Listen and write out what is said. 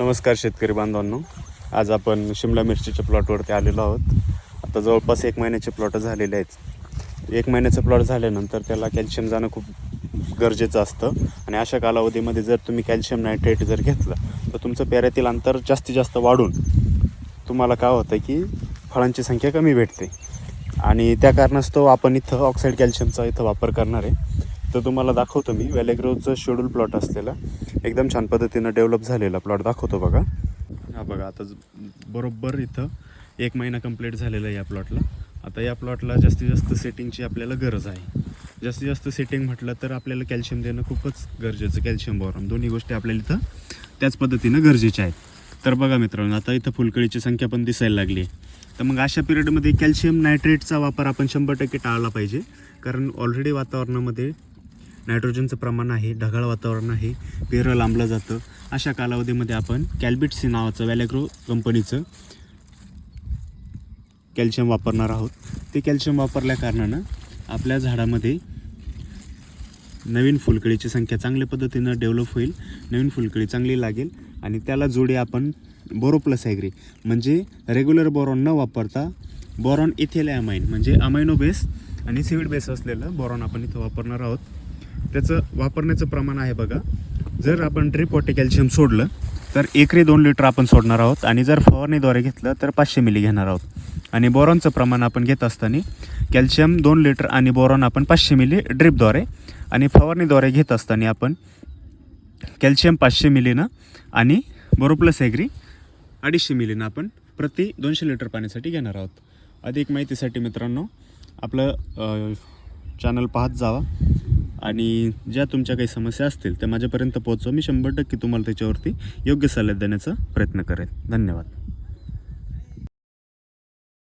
नमस्कार शेतकरी बांधवांनो. आज आपण शिमला मिरचीच्या प्लॉटवरती आलेलो आहोत. आता जवळपास एक महिन्याचे प्लॉट झालेले आहेत. एक महिन्याचं प्लॉट झाल्यानंतर त्याला कॅल्शियम जाणं खूप गरजेचं असतं. आणि अशा कालावधीमध्ये जर तुम्ही कॅल्शियम नायट्रेट जर घेतलं तर तुमचं पेऱ्यातील अंतर जास्तीत जास्त वाढून तुम्हाला काय होतं की फळांची संख्या कमी भेटते. आणि त्या कारणास्तव आपण इथं ऑक्साईड कॅल्शियमचा इथं वापर करणार आहे. तर तुम्हाला दाखवतो मी. वॅलेग्रोजचं शेड्यूल प्लॉट असलेला. एकदम छान पद्धतीनं डेव्हलप झालेला प्लॉट दाखवतो बघा. हा बघा आता बरोबर इथं एक महिना कंप्लीट झालेला आहे या प्लॉटला आता या प्लॉटला जास्तीत जास्त सेटिंगची आपल्याला गरज आहे. जास्तीत जास्त सेटिंग म्हटलं तर आपल्याला कॅल्शियम देणं खूपच गरजेचं कॅल्शियम बॉरम दोन्ही गोष्टी आपल्याला इथं त्याच पद्धतीनं गरजेच्या आहेत. तर बघा मित्रांनो आता इथं फुलकळीची संख्या पण दिसायला लागली आहे. तर मग अशा पिरियडमध्ये कॅल्शियम नायट्रेटचा वापर आपण शंभर टक्के टाळला पाहिजे. कारण ऑलरेडी वातावरणामध्ये नायट्रोजनचं प्रमाण आहे ढगाळ वातावरण आहे पेरं लांबलं जातं. अशा कालावधीमध्ये आपण कॅल्बिटसी नावाचं वॅलेग्रो कंपनीचं कॅल्शियम वापरणार आहोत. ते कॅल्शियम वापरल्या कारणानं आपल्या झाडामध्ये नवीन फुलकळीची संख्या चांगल्या पद्धतीनं डेव्हलप होईल नवीन फुलकळी चांगली लागेल आणि त्याला जोडे आपण बोरो प्लस ॲग्री म्हणजे रेग्युलर बोरॉन न वापरता बोरॉन इथेल ॲमाइन म्हणजे अमायनो बेस आणि सिविड बेस असलेलं बोरॉन आपण इथं वापरणार आहोत. त्याचं वापरण्याचं प्रमाण आहे बघा. जर आपण ड्रिप वॉटे कॅल्शियम सोडलं तर एकरी दोन लिटर आपण सोडणार आहोत. आणि जर फवारणीद्वारे घेतलं तर पाचशे मिली घेणार आहोत. आणि बोरॉनचं प्रमाण आपण घेत असताना कॅल्शियम दोन लिटर आणि बोरॉन आपण पाचशे मिली ड्रिपद्वारे आणि फवारणीद्वारे घेत असताना आपण कॅल्शियम पाचशे मिलीनं आणि बोरोप्लस एग्री अडीचशे मिलीनं आपण प्रति दोनशे लिटर पाण्यासाठी घेणार आहोत. अधिक माहितीसाठी मित्रांनो आपलं चॅनल पाहत जावा. आणि ज्या तुमच्या काही समस्या असतील त्या माझ्यापर्यंत पोहोचवा. मी शंभर टक्के तुम्हाला त्याच्यावरती योग्य सल्ला देण्याचा प्रयत्न करेन. धन्यवाद.